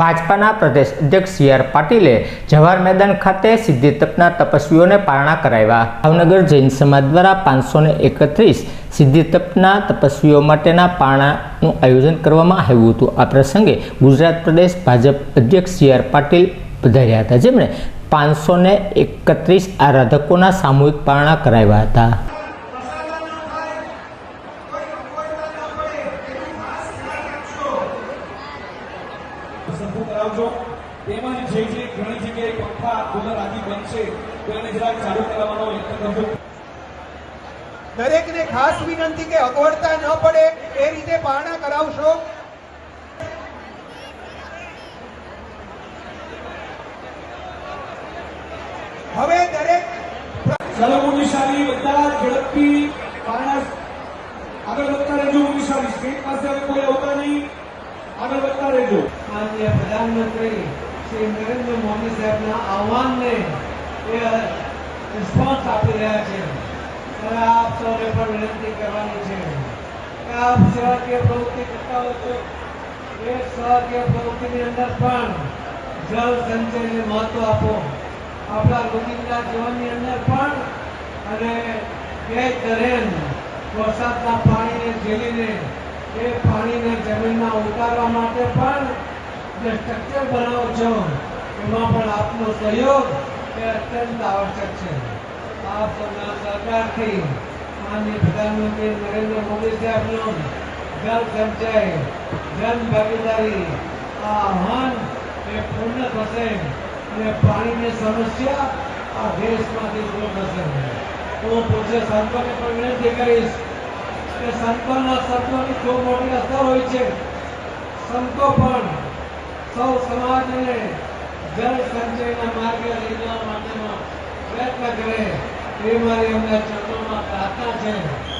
ભાજપાના પ્રદેશ અધ્યક્ષ C R પાટીલે જવાહર મેદાન ખાતે સિદ્ધિ તપના તપસ્વીઓને પારણા કરાવ્યા. ભાવનગર જૈન સમાજ દ્વારા પાંચસો ને એકત્રીસ સિદ્ધિ તપના તપસ્વીઓ માટેના પારણાનું આયોજન કરવામાં આવ્યું હતું. આ પ્રસંગે ગુજરાત પ્રદેશ ભાજપ અધ્યક્ષ સી આર પાટીલ પધાર્યા હતા. જેમણે પાંચસો ને એકત્રીસ આરાધકોના સામૂહિક પારણા કરાવ્યા હતા. સંપૂર્ણ કરાવજો. તેમાં જે જે ઘણી જગ્યાએ પંખા કુલર આદિ બનશે તો એને જરાક ચાલુ કરાવવાનો યત્ન કરજો. દરેકને ખાસ વિનંતી કે અગવડતા ન પડે એ રીતે પારણા કરાવશો. હવે દરેક ચાલો મોદીશાળી બધા ઝડપથી પારણા આગળ વધતા રહેજો મોદીશાળી સ્ટેટ પાસે હવે કોઈ આવતા નહીં. આગળ વધતા રહેજો. માનનીય પ્રધાનમંત્રી શ્રી નરેન્દ્ર મોદી સાહેબના આહવાનને એ રિસ્પોન્સ આપી રહ્યા છે. ત્યારે આપ સૌને પણ વિનંતી કરવાની છે કે આપ સેવાકીય પ્રવૃત્તિ કરતા હો તો એ સેવાકીય પ્રવૃત્તિની અંદર પણ જળ સંચયને મહત્વ આપો. આપણા રોજિંદા જીવનની અંદર પણ અને એ દરેન વરસાદના પાણીને ઝીલીને એ પાણીને જમીનમાં ઉતારવા માટે પણ જે સ્ટ્રક્ચર બનાવો છો, એમાં પણ આપનો સહયોગ એ અત્યંત આવશ્યક છે. આપ સૌના સહકારથી માનનીય પ્રધાનમંત્રી નરેન્દ્ર મોદી સાહેબનો જન સંચય, જન ભાગીદારી આ આહ્વાન એ પૂર્ણ થશે અને પાણીની સમસ્યા આ દેશમાંથી દૂર થશે. હું પોતે સંતોને પણ વિનંતી કરીશ કે સંતોના શબ્દોની ખૂબ મોટી અસર હોય છે. સંતો પણ સૌ સમાજને જળ સંચયના માર્ગે લઈ જવા માટેનો પ્રયત્ન કરે, એ મારી અમને ચરણોમાં પ્રાર્થના છે.